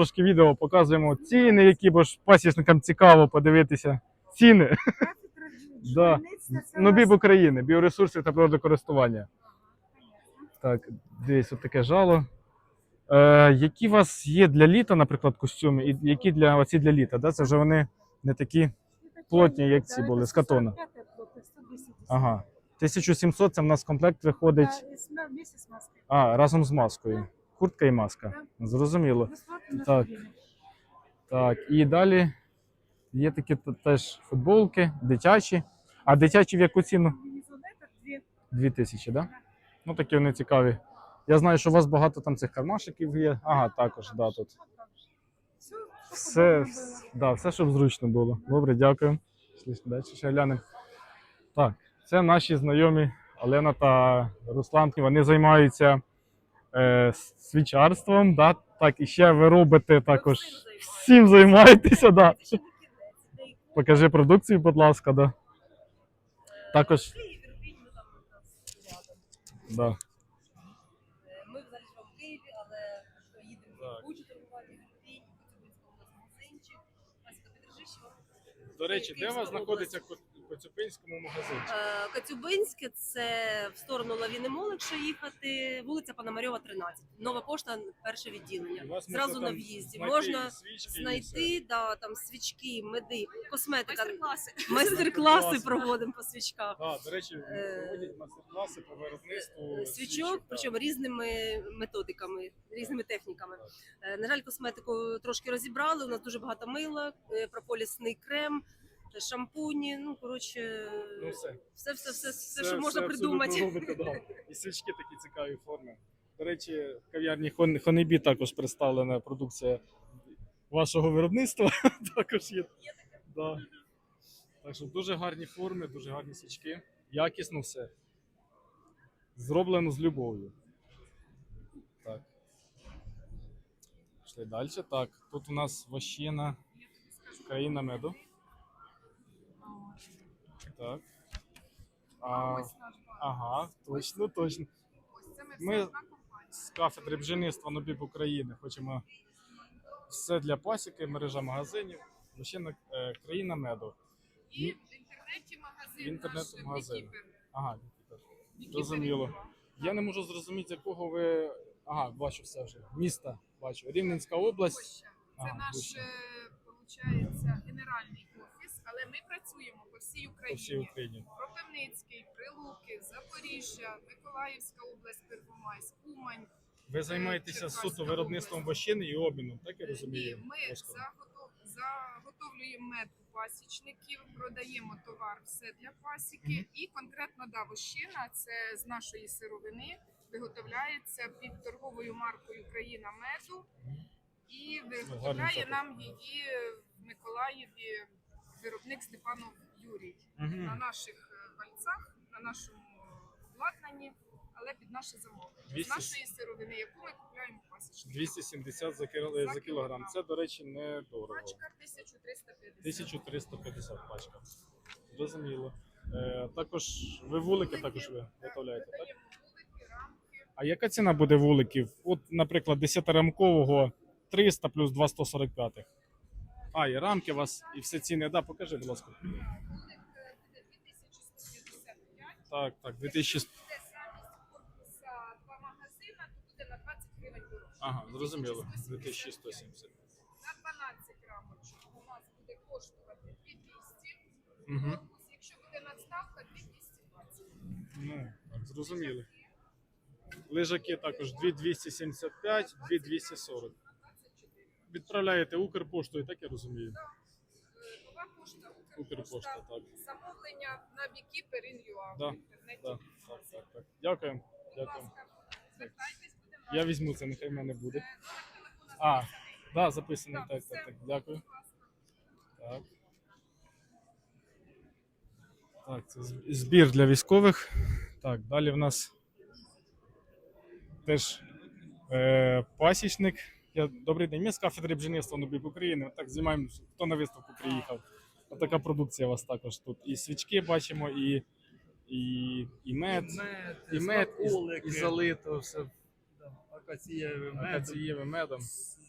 Трошки відео показуємо ціни, які бо ж пасічникам цікаво подивитися. Ціни. Да. Ну, біб України, біоресурси та природокористування. Так, десь таке жало. Е, які у вас є для літа, наприклад, костюми, і які для оці для літа? Да? Це вже вони не такі. Плотні, як ці були, з катона. Ага. 1700 це в нас комплект виходить. А, разом з маскою. Куртка і маска. Зрозуміло. Так. Так, і далі є такі теж футболки, дитячі. А дитячі в яку ціну? Дві тисячі, так? Да? Ну такі вони цікаві. Я знаю, що у вас багато там цих кармашиків є. Ага, також, да, тут. Все, да, все, щоб зручно було. Добре, дякую. Далі ще глянемо. Так, це наші знайомі Олена та Руслан. Вони займаються е, свічарством. Да? Так, і ще ви робите також. Всім займаєтеся, да. Покажи продукцію, будь ласка, да. Також. Да. Ми взагалі в Києві, але їдемо в Бучу торгувати, в Ірпінь, в Коцюбинському у нас магазинчик. До речі, де у вас знаходиться Коцюбинському магазинчик? Е, Коцюбинське це в сторону Лавіни Мол, якщо їхати, вулиця Пономарьова, 13. Нова пошта, перше відділення. Зразу на в'їзді. Можна свічки, знайти да, там свічки, меди, косметика. Майстер-класи. Майстер-класи проводимо по свічках. Да, до речі, Е, проводять мастер-класи по виробництву свічок, да. причому різними методиками, різними техніками. Е, На жаль, косметику трошки розібрали. У нас дуже багато мила, е, прополісний крем, е, шампуні. Ну коротше, Ну все. все, все, все, все, Все- що можна все абсолютно придумати. робите, да. І свічки такі цікаві форми. До речі, в кав'ярні Хон- Хонебі також представлена продукція вашого виробництва. також є. Да. Так що дуже гарні форми, дуже гарні свічки. Якісно все. Зроблено з любов'ю. Так. Пішли далі. Так, тут у нас вощина країна меду. Так. А, ага, точно, точно. Ми з кафедри бджільництва НОБІП України хочемо все для пасіки, мережа магазинів, вощина е, країна меду. І в інтернеті магазин. В інтернеті наш, магазин. Beekeeper. Ага, Beekeeper Зрозуміло. Я не можу зрозуміти, якого ви. Ага, бачу все вже. Міста бачу. Рівненська область. Це Ага, наш, виходить, генеральний офіс, але ми працюємо по всій по Україні. всій Україні. Кропивницький, Прилуки, Запоріжжя, Миколаївська область, Первомайськ, Умань. Ви займаєтеся Черкаська суто виробництвом область. вощини і обміном, так я І розумію? ми Оскар? заготов... заготовлюємо мед у пасічників, продаємо товар все для пасіки. Мгм. І конкретно да, вощина це з нашої сировини виготовляється під торговою маркою Країна меду. І виготовляє нам її в Миколаєві виробник Степанов Юрій Мгм. на наших е, вальцах, на нашому обладнанні, але під наше замовлення. З нашої сировини, яку ми купуємо у пасічників. 270 за, кіл- за кілограм. Це, до речі, недорого. Пачка 1350. 1350 пачка. Зрозуміло. Е, також ви вулики також ви виготовляєте, так? Вулики, рамки. А яка ціна буде вуликів? От, наприклад, 10-рамкового 300 плюс 2 145. А, і рамки у вас, і всі ціни. Да, покажи, будь ласка. Вулик буде 2155. Так, так, 2000. Буде замість корпуса два магазина, то буде на 20 гривень. Ага, зрозуміло. 2170. 2170. На 12 рамочок у нас буде коштувати 2200. Угу. Якщо буде надставка, 2220. Ну, так, зрозуміло. Лежаки також 2275, 2240. 24. Відправляєте Укрпоштою, так я розумію. Е, Нова пошта, Укрпошта, Укрпошта. так. Замовлення на UA Да, в інтернеті. Так, так, так, так. Дякую. Будь Дякую. ласка, звертайтесь, будемо Я раді. візьму це, нехай в мене буде. Е, номер телефону А, записаний. Да, записано. Так, Так, так, так. Дякую. Будь ласка. Так. Так, це з- збір для військових. Так, далі в нас теж е, пасічник. Я, добрий день, ми з кафедри бджільництва НУБІП України. Так, знімаємо, хто на виставку приїхав. Отака продукція у вас також тут. І свічки бачимо, і, і, і мед, і мед, і, смаколики, і залито все акацієвим медом, медом.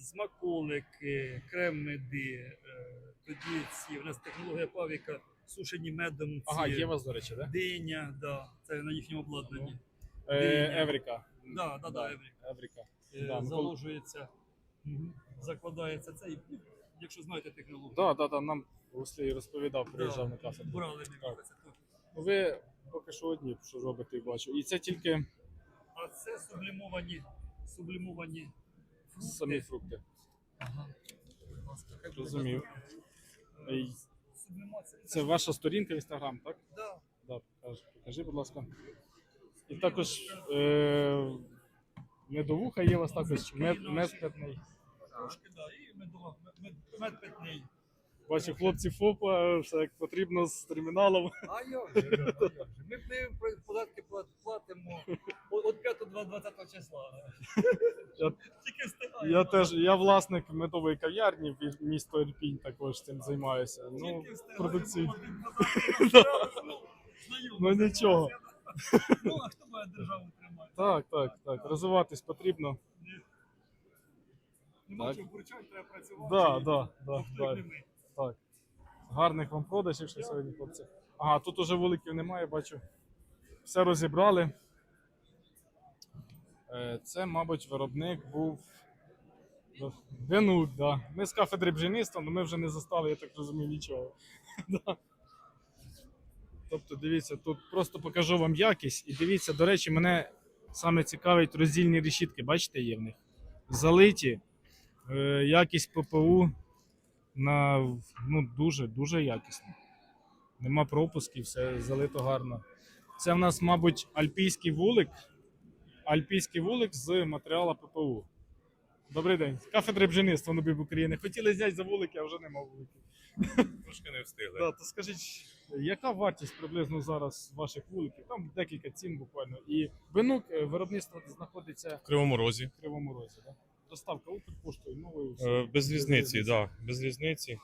смаколики, крем меди, е, тоді ці, у нас технологія павіка, сушені медом, ці, Ага, є у вас, до речі, да? диня, да, це на їхньому обладнанні. Е, Диня. Еврика. Да, да, да, Еврика. Еврика. Е, заложується, закладається цей, ну, якщо знаєте технологію. Так, так, так, нам Услій розповідав, приїжджав на кафедру. Брали це. Ну, Ви поки що одні, що робите, я бачу. І це тільки А це сублімовані, сублімовані фрукти. самі фрукти. Ага. Будь ласка, хай буде Розумів. Сублімація. Це ваша сторінка в інстаграм, так? Да. Да, покажи, покажи, будь ласка. І також е, медовуха є у вас також мед, мед питний. Трошки, да, і медова, мед, мед питний. Бачу, хлопці ФОПа, все як потрібно з терміналом. А як же, а як же. Ми, ми податки пла- платимо от от 5 до 20 числа. Я- Тільки встигаємо. Я теж я власник медової кав'ярні в місто Ірпінь, також цим займаюся. Ну, Тільки встигаємо податки. Ну, знайомі, Ну, нічого. Ну, а хто має державу тримати? Так, так, так. Розвиватись потрібно. Нема Так. чого бурчати, треба працювати. Да, і- да, да, да. Так. Гарних вам продажів ще сьогодні, хлопці. Ага, тут уже вуликів немає, бачу. Все розібрали. Е, Це, мабуть, виробник був. Венут, да. Ми з кафедри бджільництва, але ми вже не застали, я так розумію, нічого. Да. Тобто, дивіться, тут просто покажу вам якість. І дивіться, до речі, мене саме цікавить роздільні решітки, бачите, є в них. Залиті. Е, Якість ППУ на ну, дуже, дуже якісно. Нема пропусків, все залито гарно. Це в нас, мабуть, альпійський вулик. Альпійський вулик з матеріалу ППУ. Добрий день. Кафедри бджільництва НУБІБ України. Хотіли зняти за вулики, а вже нема вуликів. Трошки не встигли. Да, то скажіть, яка вартість приблизно зараз ваших вуликів? Там декілька цін буквально. І винок е, виробництво знаходиться В Кривому Розі. в Кривому Розі. Да? Доставка Укрпоштою новою. Е, Без різниці, так. Да, без різниці.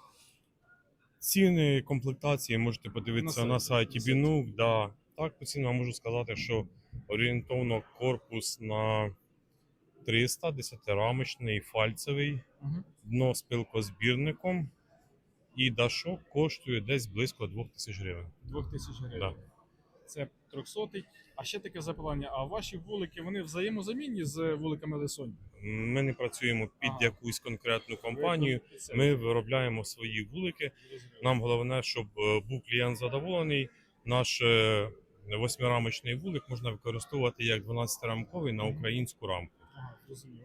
Ціни, комплектації можете подивитися На на, сайті, сайті на сайті. Бінук. Да. Так, по цінам можу сказати, що орієнтовно корпус на 300, 10-рамочний, фальцевий, Мгм. дно з пилкозбірником. І дашок коштує десь близько 2000 гривень. 2000 гривень. Да. Це 300 А ще таке запитання: а ваші вулики вони взаємозамінні з вуликами Лисонь? Ми не працюємо під Ага. якусь конкретну компанію. Ми виробляємо свої вулики. Нам головне, щоб е, був клієнт задоволений. Наш е, восьмирамочний вулик можна використовувати як 12-рамковий на українську рамку. Ага, зрозумів.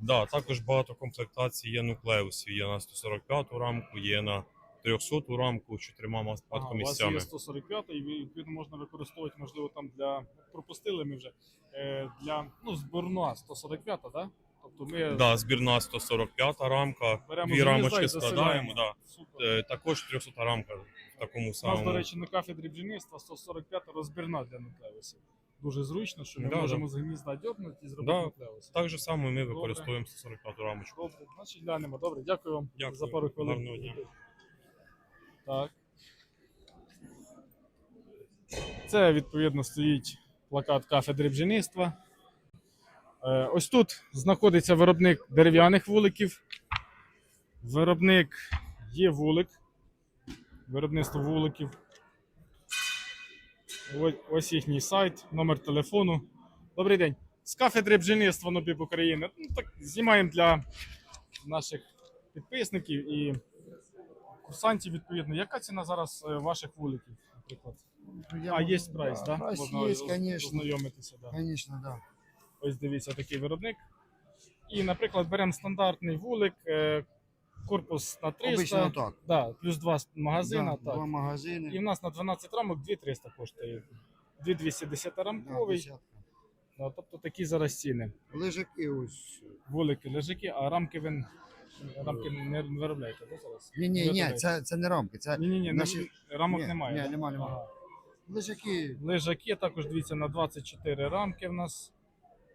Да, також багато комплектацій є нуклеусів. Є на 145 рамку, є на 300 рамку з чотирма Ага, у вас є 145 і відповідно можна використовувати, можливо, там для пропустили ми вже е, для ну, зборна 145, да? Тобто ми Да, збірна 145 рамка, беремо дві рамочки складаємо. Да. Супер. Е, Також 300 рамка в такому У нас, до речі, на кафедрі бджільництва 145 розбірна для нуклеусів. Дуже зручно, що ми Да, можемо з гнізда дьорнути і зробити Да. нуклеуси. Так же само ми використовуємо 145 рамочку. Добре, значить глянемо. Добре, дякую вам Дякую. за пару хвилин. Гарного дня. Так. Це відповідно стоїть плакат кафедри бджільництва. Е, Ось тут знаходиться виробник дерев'яних вуликів. Виробник є вулик. Виробництво вуликів. Ось, їхній сайт, номер телефону. Добрий день. З кафедри бджільництва НОБІБ України. Ну, так, знімаємо для наших підписників і курсантів, відповідно. Яка ціна зараз е, ваших вуликів, наприклад? Я А, є прайс, так? Да? Прайс Можна есть, оз- ознайомитися, да. Конечно, да. Ось дивіться, такий виробник. І, наприклад, беремо стандартний вулик, е, корпус на 300, Обычно так. да, плюс два магазина. да, так. Два. І в нас на 12 рамок 2300 коштує. 2210 да, рамковий. десятка. Да, тобто такі зараз ціни. Лежаки ось. Вулики, лежаки, а рамки ви рамки не виробляєте, да, зараз? Ні, ні, ні, це, це не рамки, це Ні, ні, ні, наші- рамок Ні, немає. ні, да? нема, нема. Ага. лежаки. Лежаки також дивіться на 24 рамки в нас.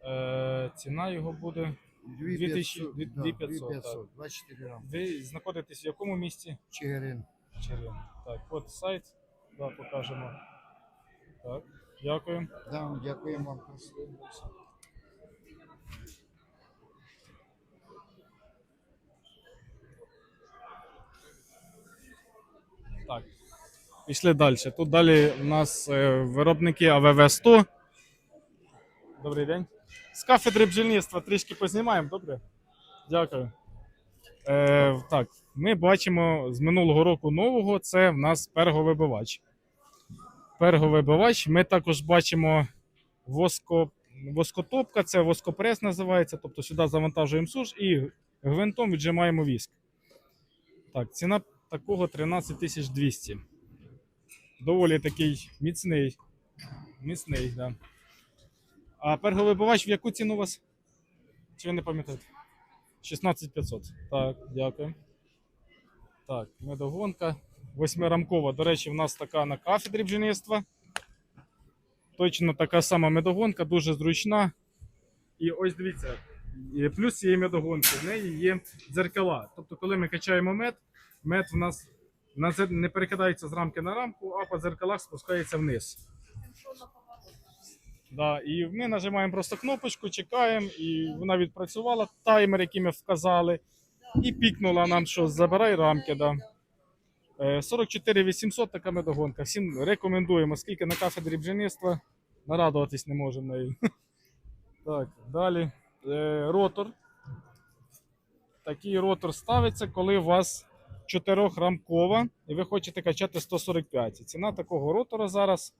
Е, ціна його буде. 2500, 2000, да, 2500, 2500, 24 рамки. Ви знаходитесь в якому місті? Чигирин. Червін. Так, от сайт. Да, покажемо. Так, дякую. Да, дякуємо Так. Пішли далі. Тут далі у нас е, виробники АВВ 100. Добрий день. З кафедри бджільництва трішки познімаємо, добре? Дякую. Е, так, ми бачимо з минулого року нового це в нас перговибивач. Перговибивач. Ми також бачимо воско, воскотопка, це воскопрес називається. Тобто сюди завантажуємо суш і гвинтом віджимаємо віск. Так, ціна такого 13 200. Доволі такий міцний. Міцний, да. А перговибивач в яку ціну у вас? Чи ви не пам'ятаєте? 16500. Так, дякую. Так, медогонка. Восьмирамкова. До речі, в нас така на кафедрі бджільництва. Точно така сама медогонка, дуже зручна. І ось дивіться, плюс цієї медогонки, в неї є дзеркала. Тобто, коли ми качаємо мед, мед в нас не перекидається з рамки на рамку, а по дзеркалах спускається вниз. Да, і ми нажимаємо просто кнопочку, чекаємо, і вона відпрацювала таймер, який ми вказали, і пікнула нам, що забирай рамки. Да. Е, 44 800 така медогонка. Всім рекомендуємо, оскільки на кафедрі бджільництва нарадуватись не можемо нею. Так, далі. Е, Ротор. Такий ротор ставиться, коли у вас чотирьохрамкова, і ви хочете качати 145. Ціна такого ротора зараз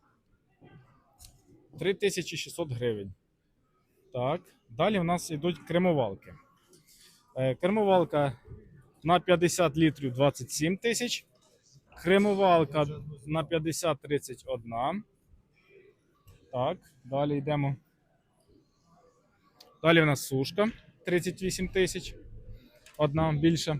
3600 гривень. Так, далі в нас йдуть кремовалки. Е, Кремовалка на 50 літрів 27 тисяч. Кремовалка на 50 31. Так, далі йдемо. Далі в нас сушка 38 тисяч. Одна більша.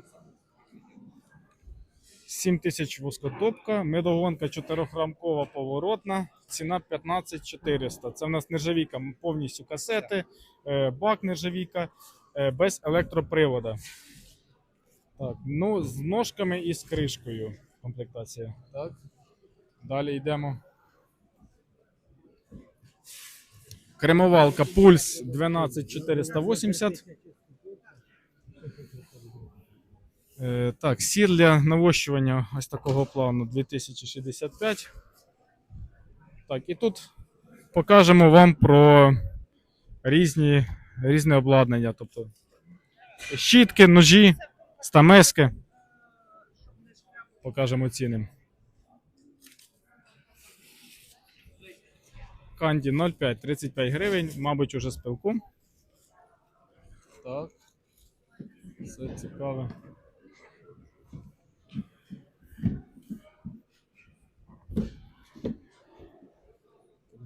7 тисяч воскотопка, медогонка 4-рамкова поворотна, ціна 15 400. Це в нас нержавійка, повністю касети, е, бак нержавійка, е, без електропривода. Так, ну, з ножками і з кришкою комплектація. Так. Далі йдемо. Кремовалка пульс 12480. Е, так, сір для навощування ось такого плану 2065. Так, і тут покажемо вам про різні, різне обладнання. Тобто щітки, ножі, стамески. Покажемо ціни. Канді 0,5, 35 гривень, мабуть, уже з пилком. Так. Все цікаве.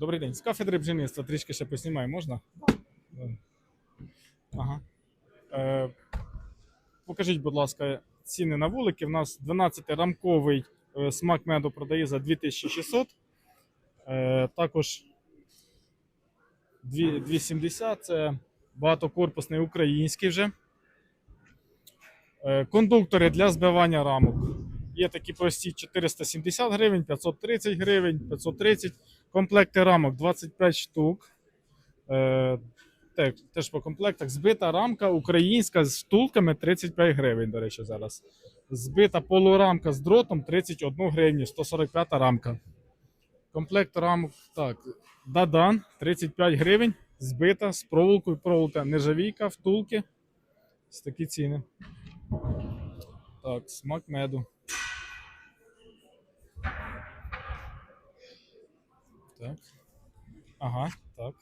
Добрий день. З кафедри бджільництва трішки ще поснімаю, можна? Ага. Е, покажіть, будь ласка, ціни на вулики. У нас 12-рамковий е, смак меду продає за 2600. Е, також 2 270 це багатокорпусний український вже. Е, кондуктори для збивання рамок. Є такі прості 470 гривень, 530 гривень, 530 Комплекти рамок 25 штук. Е, теж по комплектах. Збита рамка українська з втулками 35 гривень, до речі, зараз. Збита полурамка з дротом 31 гривню, 145 рамка. Комплект рамок, так. Дадан 35 гривень. Збита з проволокою, проволока нержавійка, втулки. Ось такі ціни. Так, смак меду. Так. Ага, так.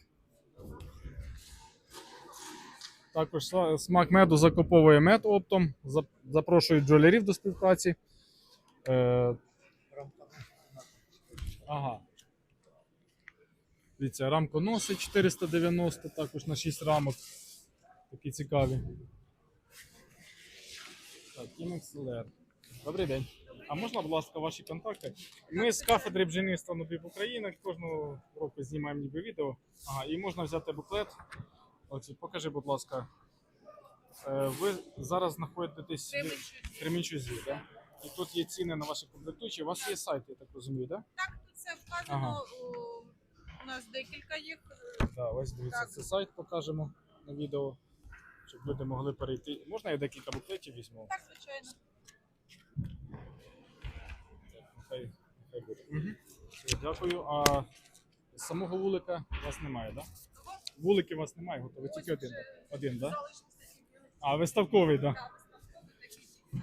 Також смак меду закуповує мед оптом. Запрошують джолярів до співпраці. Е... Ага. Дивіться, рамконоси 490, також на 6 рамок. Такі цікаві. Так, Inex Добрий день. А можна, будь ласка, ваші контакти? Ми з кафедри бджільництва Нобіб Україна кожного року знімаємо ніби відео. Ага, і можна взяти буклет. Оці, покажи, будь ласка. Е, Ви зараз знаходитесь в Кремінчузі, так? І тут є ціни на ваші комплектуючі. У вас є сайт, я так розумію, так? Так, тут все вказано. Ага. о, У нас декілька їх. Да, ось дивіться, Так. це сайт покажемо на відео, щоб люди могли перейти. Можна я декілька буклетів візьму? Так, звичайно. Нехай, нехай буде. Угу. Дякую. А самого вулика у вас немає, так? Да? Вулики у вас немає, готові. Тільки один. Один, так? Да? А, виставковий, так. Да.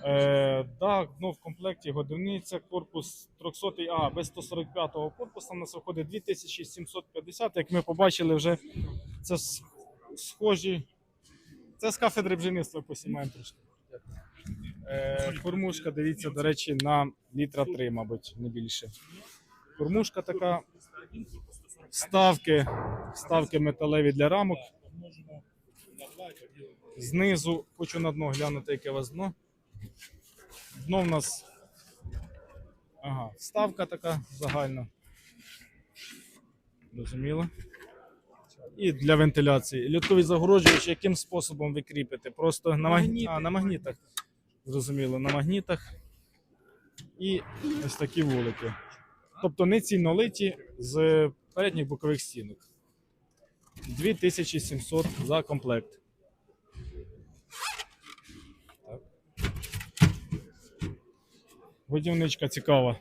Е, да, ну, в комплекті годівниця, корпус 300 а без 145-го корпусу у нас виходить 2750. Як ми побачили, вже це схожі. Це з кафедри бджільництва посімаємо трошки. Е, кормушка, дивіться, до речі, на літра 3, мабуть, не більше. Кормушка така. Вставки, вставки металеві для рамок. Знизу хочу на дно глянути, яке у вас дно. Дно в нас. Ага, вставка така загальна. Зрозуміло. І для вентиляції. Льотковий загороджувач, яким способом ви кріпите? Просто на, маг... а, на магнітах. Зрозуміло, на магнітах. І ось такі вулики. Тобто не ціннолиті з передніх бокових стінок. 2700 за комплект. Так. Годівничка цікава.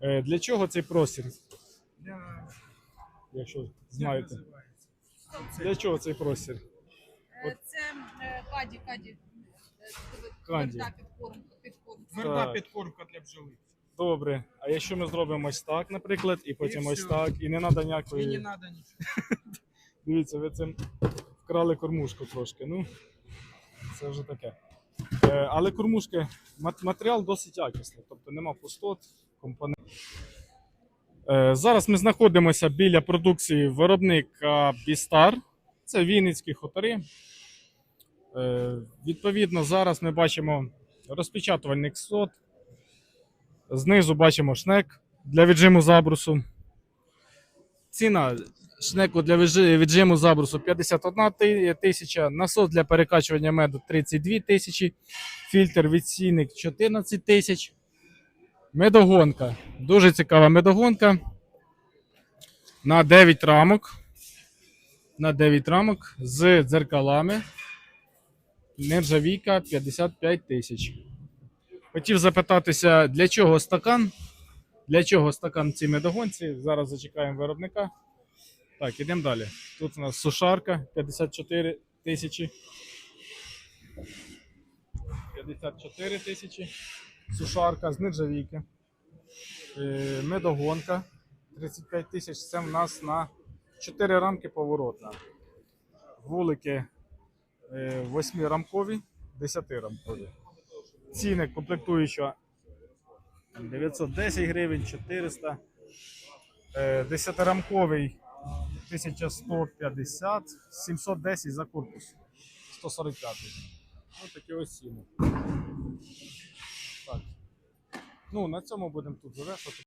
Е, Для чого цей простір? Якщо знаєте. Для чого цей простір? Каді, каді. Канді. тверда підкормка, підкормка. Тверда підкормка для бджоли. Добре. А якщо ми зробимо ось так, наприклад, і потім І ось всьо. так, і не треба І ніякої. не треба нічого. Дивіться, ви цим вкрали кормушку трошки. Ну, це вже таке. Е, але кормушки, мат- матеріал досить якісний, тобто нема пустот, компонент. Е, зараз ми знаходимося біля продукції виробника Бістар. Це Вінницькі хутори. Е, відповідно, зараз ми бачимо розпечатувальник сот. Знизу бачимо шнек для віджиму забрусу. Ціна шнеку для віджиму забрусу 51 тисяча, насос для перекачування меду 32 тисячі, фільтр відсійник 14 тисяч. Медогонка. Дуже цікава медогонка. На 9 рамок. На 9 рамок з дзеркалами. Нержавійка 55 тисяч. Хотів запитатися, для чого стакан? Для чого стакан в цій медогонці? Зараз зачекаємо виробника. Так, ідемо далі. Тут у нас сушарка 54 тисячі. 54 тисячі. Сушарка з нержавійки. Е, Медогонка 35 тисяч. Це в нас на 4 рамки поворотна. Вулики 8 рамкові, 10 рамкові. Ціни комплектуюча 910 гривень, 400. Е, 10-рамковий 1150, 710 за корпус. 145. Ось такі ось ціни. Так. Ну, на цьому будемо тут завершувати.